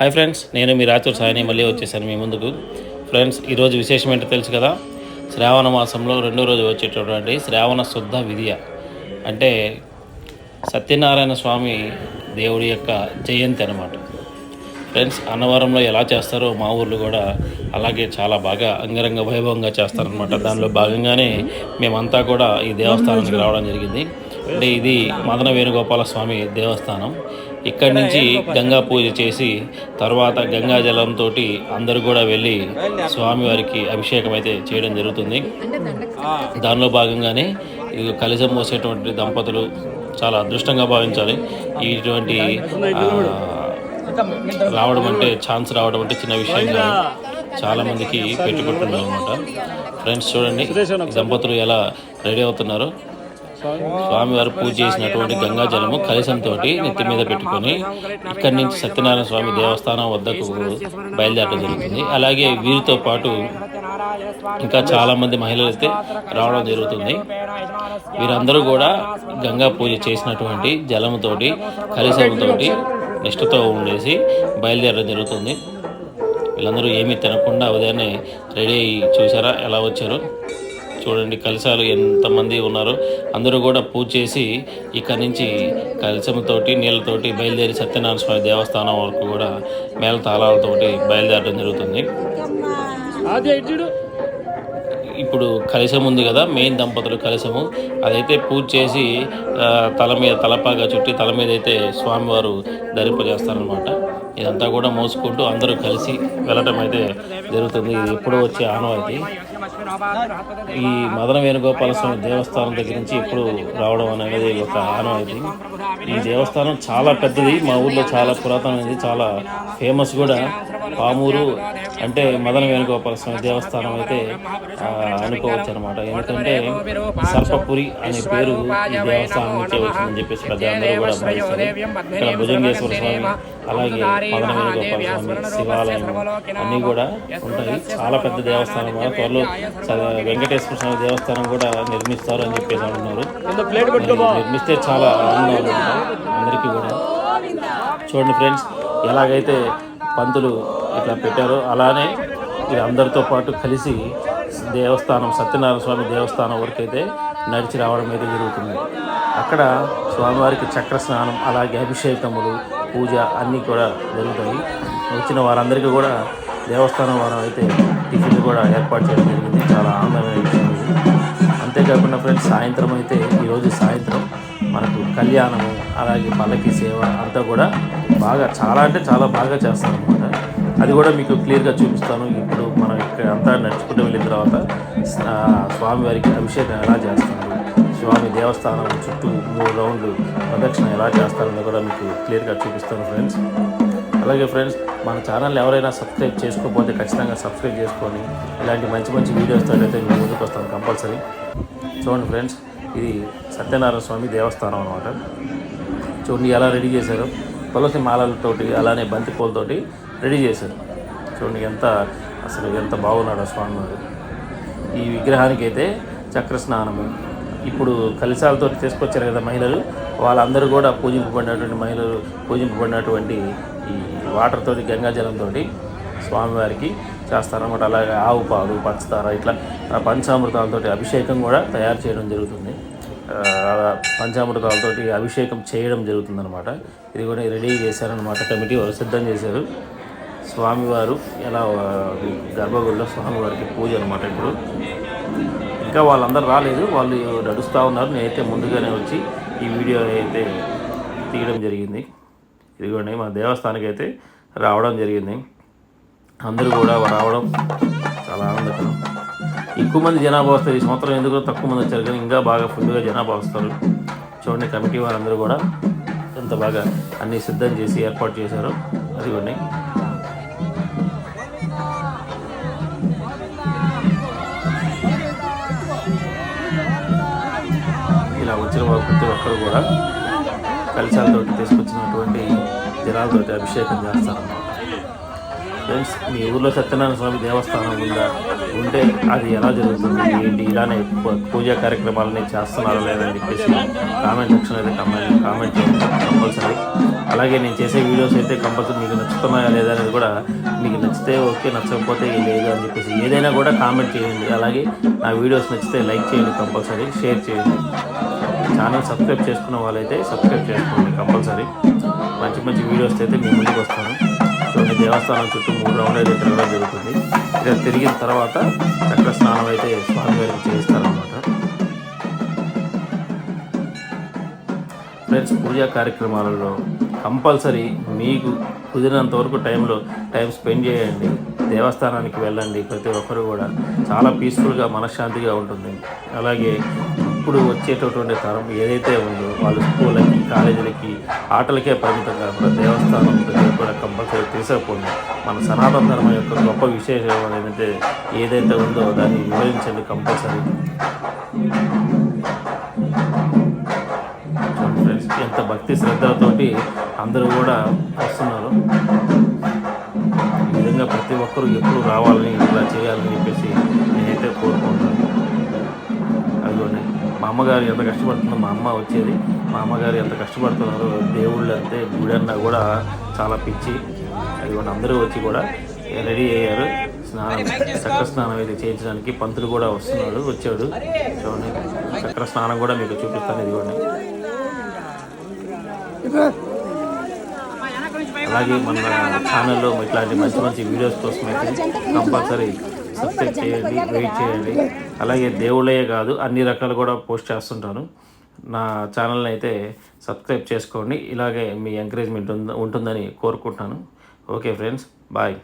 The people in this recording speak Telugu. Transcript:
హాయ్ ఫ్రెండ్స్ నేను మీ రాచూర్ సాయిని మళ్ళీ వచ్చేసాను మీ ముందుకు. ఫ్రెండ్స్ ఈరోజు విశేషం ఏంటో తెలుసు కదా? శ్రావణ మాసంలో రెండో రోజు వచ్చేటటువంటి శ్రావణ శుద్ధ విధియ. అంటే సత్యనారాయణ స్వామి దేవుడి యొక్క జయంతి అనమాట ఫ్రెండ్స్ అన్నవరంలో ఎలా చేస్తారో మా ఊర్లో కూడా అలాగే చాలా బాగా అంగరంగ వైభవంగా చేస్తారనమాట దానిలో భాగంగానే మేమంతా కూడా ఈ దేవస్థానానికి రావడం జరిగింది. అంటే ఇది మదన వేణుగోపాల స్వామి దేవస్థానం. ఇక్కడి నుంచి గంగా పూజ చేసి తర్వాత గంగా జలంతో అందరూ కూడా వెళ్ళి స్వామివారికి అభిషేకం అయితే చేయడం జరుగుతుంది. దానిలో భాగంగానే ఇది కలిసం మోసేటువంటి దంపతులు చాలా అదృష్టంగా భావించాలి. ఇటువంటి రావడం అంటే ఛాన్స్ రావడం అంటే చిన్న విషయం కాదు. చాలా మందికి పెట్టుకుంటున్నారు అనమాట ఫ్రెండ్స్ చూడండి దంపతులు ఎలా రెడీ అవుతున్నారో. స్వామివారు పూజ చేసినటువంటి గంగా జలము కలశంతో నెత్తి మీద పెట్టుకొని ఇక్కడి నుంచి సత్యనారాయణ స్వామి దేవస్థానం వద్దకు బయలుదేరడం జరుగుతుంది. అలాగే వీరితో పాటు ఇంకా చాలా మంది మహిళలు అయితే రావడం జరుగుతుంది. వీరందరూ కూడా గంగా పూజ చేసినటువంటి జలముతోటి కలశంతోటి నిష్ఠతో ఉండేసి బయలుదేరడం జరుగుతుంది. వీళ్ళందరూ ఏమీ తినకుండా ఉదయాన్నే రెడీ అయ్యి చూసారా? ఎలా వచ్చారు? చూడండి కలశాలు ఎంతమంది ఉన్నారో అందరూ కూడా పూజ చేసి ఇక్కడ నుంచి కలశంతోటి నీళ్ళతోటి బయలుదేరి సత్యనారాయణ స్వామి దేవస్థానం వరకు కూడా మేళ తాళాలతోటి బయలుదేరడం జరుగుతుంది. ఇప్పుడు కలశం ఉంది కదా మెయిన్ దంపతులు కలశము. అదైతే పూజ చేసి తల మీద తలపాగా చుట్టి తల మీద అయితే స్వామివారు ధరింపజేస్తారనమాట ఇదంతా కూడా మోసుకుంటూ అందరూ కలిసి వెళ్ళటం అయితే జరుగుతుంది. ఇది ఎప్పుడో వచ్చే ఆనవాయితీ. ఈ మదన వేణుగోపాల స్వామి దేవస్థానం దగ్గర నుంచి ఇప్పుడు రావడం అనేది ఒక ఆనవాయితీ ఈ దేవస్థానం చాలా పెద్దది. మా ఊర్లో చాలా పురాతనమైనది చాలా ఫేమస్ కూడా. పామూరు అంటే మదన వేణుగోపాల స్వామి దేవస్థానం అయితే అనుకోవచ్చు అనమాట ఎందుకంటే సర్పపురి అనే పేరు ఈ దేవస్థానం నుంచే వచ్చిందని చెప్పేసి పెద్ద అందరూ కూడా భావిస్తారు. ఇక్కడ భుజంగేశ్వర స్వామి అలాగే మదన వేణుగోపాల స్వామి శివాలయం అన్నీ కూడా ఉంటాయి. చాలా పెద్ద దేవస్థానం కూడా త్వరలో వెంకటేశ్వర స్వామి దేవస్థానం కూడా నిర్మిస్తారు అని చెప్పేసి అంటున్నారు. నిర్మిస్తే చాలా ఆనందంగా ఉంటుంది. అందరికీ కూడా. చూడండి ఫ్రెండ్స్ ఎలాగైతే పంతులు ఇట్లా పెట్టారు. అలానే ఇది అందరితో పాటు కలిసి దేవస్థానం సత్యనారాయణ స్వామి దేవస్థానం వరకు అయితే నడిచి రావడం అయితే జరుగుతుంది. అక్కడ స్వామివారికి చక్ర స్నానం అలాగే అభిషేకములు పూజ అన్నీ కూడా జరుగుతాయి. వచ్చిన వారందరికీ కూడా దేవస్థానం వారం అయితే టిఫిన్ కూడా ఏర్పాటు చేయడం జరిగింది. చాలా ఆనందమైన విషయం అంతేకాకుండా ఫ్రెండ్స్ సాయంత్రం అయితే ఈరోజు సాయంత్రం మనకు కళ్యాణము అలాగే పల్లకి సేవ అంతా కూడా బాగా చాలా అంటే చాలా బాగా చేస్తాం అనమాట అది కూడా మీకు క్లియర్గా చూపిస్తాను. ఇప్పుడు మనం ఇక్కడ అంతా నడుచుకుంటూ వెళ్ళిన తర్వాత స్వామివారికి అభిషేకం ఎలా చేస్తారు? స్వామి దేవస్థానం చుట్టూ మూడు రౌండ్లు ప్రదక్షిణ ఎలా చేస్తారని కూడా మీకు క్లియర్గా చూపిస్తాను ఫ్రెండ్స్. అలాగే ఫ్రెండ్స్ మన ఛానల్ ఎవరైనా సబ్స్క్రైబ్ చేసుకోకపోతే ఖచ్చితంగా సబ్స్క్రైబ్ చేసుకొని ఇలాంటి మంచి మంచి వీడియోస్తో అయితే మేము ముందుకు వస్తాం కంపల్సరీ. చూడండి ఫ్రెండ్స్ ఇది సత్యనారాయణ స్వామి దేవస్థానం అనమాట చూడండి ఎలా రెడీ చేశారు. తులసి మాలలతోటి అలానే బంతిపూలతోటి రెడీ చేశారు. చూడండి ఎంత అసలు ఎంత బాగున్నాడు స్వామి. స్వామివారు ఈ విగ్రహానికి అయితే చక్ర స్నానము. ఇప్పుడు కలిశాలతో తీసుకొచ్చారు కదా మహిళలు వాళ్ళందరూ కూడా పూజింపబడినటువంటి మహిళలు పూజింపబడినటువంటి ఈ వాటర్తో గంగాజలంతో స్వామివారికి చేస్తారనమాట అలాగే ఆవు పాలు పంచదార ఇట్లా పంచామృతాలతో పంచామృతాలతోటి అభిషేకం కూడా తయారు చేయడం జరుగుతుంది. ఆ, పంచామృతాలతోటి అభిషేకం చేయడం జరుగుతుందన్నమాట. ఇది కూడా రెడీ చేశారనమాట కమిటీ వాళ్ళు సిద్ధం చేశారు. స్వామివారు ఎలా గర్భగుడిలో స్వామివారికి పూజ అనమాట ఇప్పుడు. ఇంకా వాళ్ళందరూ రాలేదు వాళ్ళు నడుస్తూ ఉన్నారు. నేనైతే ముందుగానే వచ్చి ఈ వీడియో అయితే తీయడం జరిగింది. ఇదిగోండి మా దేవస్థానానికి అయితే రావడం జరిగింది. అందరూ కూడా రావడం చాలా ఆనందకరం. ఎక్కువ మంది జనాభా వస్తారు. ఈ సంవత్సరం ఎందుకు తక్కువ మంది వచ్చారు కానీ ఇంకా బాగా ఫుల్గా జనాభా వస్తారు. చూడండి కమిటీ వారందరూ కూడా ఎంత బాగా అన్నీ సిద్ధం చేసి ఏర్పాటు చేశారు. అదిగోండి. వచ్చిన ప్రతి ఒక్కరు కూడా కలిశాలతో తీసుకొచ్చినటువంటి జనాలతో అభిషేకం చేస్తారన్నమాట ఫ్రెండ్స్ మీ ఊర్లో సత్యనారాయణ స్వామి దేవస్థానం ఉందా? ఉంటే అది ఎలా జరుగుతుంది? ఏంటి? ఇలానే పూజా కార్యక్రమాలని చేస్తున్నారా లేదని చెప్పేసి కామెంట్ సెక్షన్ అయితే కామెంట్ కామెంట్ కంపల్సరీ. అలాగే నేను చేసే వీడియోస్ అయితే కంపల్సరీ మీకు నచ్చుతున్నాయా లేదా అనేది కూడా మీకు నచ్చితే ఓకే నచ్చకపోతే లేదు అని చెప్పేసి ఏదైనా కూడా కామెంట్ చేయండి. అలాగే నా వీడియోస్ నచ్చితే లైక్ చేయండి కంపల్సరీ షేర్ చేయండి. ఛానల్ సబ్స్క్రైబ్ చేసుకున్న వాళ్ళైతే సబ్స్క్రైబ్ చేసుకోండి కంపల్సరీ. మంచి మంచి వీడియోస్ అయితే మీ ముందుకు వస్తాను. చూడండి దేవస్థానం చుట్టూ మూడు రౌండ్ అయితే తిరగడం జరుగుతుంది. ఇక్కడ తిరిగిన తర్వాత చక్ర స్నానం అయితే స్వామివారికి చేయిస్తారనమాట ఫ్రెండ్స్ పూజా కార్యక్రమాలలో కంపల్సరీ మీకు కుదిరినంత వరకు టైంలో టైం స్పెండ్ చేయండి. దేవస్థానానికి వెళ్ళండి ప్రతి ఒక్కరు కూడా. చాలా పీస్ఫుల్గా మనశ్శాంతిగా ఉంటుంది. అలాగే ఇప్పుడు వచ్చేటటువంటి తరం ఏదైతే ఉందో వాళ్ళు స్కూళ్ళకి కాలేజీలకి ఆటలకే పరిమితం కాకుండా దేవస్థానం దగ్గర కూడా కంపల్సరీ తీసుకుపోండి. మన సనాతన ధర్మం యొక్క గొప్ప విశేషం ఏంటంటే ఏదైతే ఉందో దాన్ని వివరించండి కంపల్సరీ. ఫ్రెండ్స్ ఎంత భక్తి శ్రద్ధలతోటి అందరూ కూడా వస్తున్నారు. ఈ విధంగా ప్రతి ఒక్కరూ ఎప్పుడు రావాలని ఇలా చేయాలని చెప్పేసి నేనైతే కోరుకుంటాను అదిగోండి. మా అమ్మగారు ఎంత కష్టపడుతుందో మా అమ్మ వచ్చేది. మా అమ్మగారు ఎంత కష్టపడుతున్నారో దేవుళ్ళు అంతే గుడన్నా కూడా చాలా పిచ్చి. అదిగోండి అందరూ వచ్చి కూడా రెడీ అయ్యారు. స్నానం చక్ర స్నానం అయితే చేయించడానికి పంతులు కూడా వస్తున్నాడు వచ్చాడు. చూడండి చక్ర స్నానం కూడా మీకు చూపిస్తాను ఇదిగోండి. అలాగే మన ఛానల్లో ఇట్లాంటి మంచి మంచి వీడియోస్ కోసం అయితే కంపల్సరీ సబ్స్క్రైబ్ చేయండి వెయిట్ చేయండి అలాగే దేవుళ్ళయే కాదు అన్ని రకాలు కూడా పోస్ట్ చేస్తుంటాను. నా ఛానల్ని అయితే సబ్స్క్రైబ్ చేసుకోండి. ఇలాగే మీ ఎంకరేజ్మెంట్ ఉంటుందని కోరుకుంటున్నాను. Okay friends bye.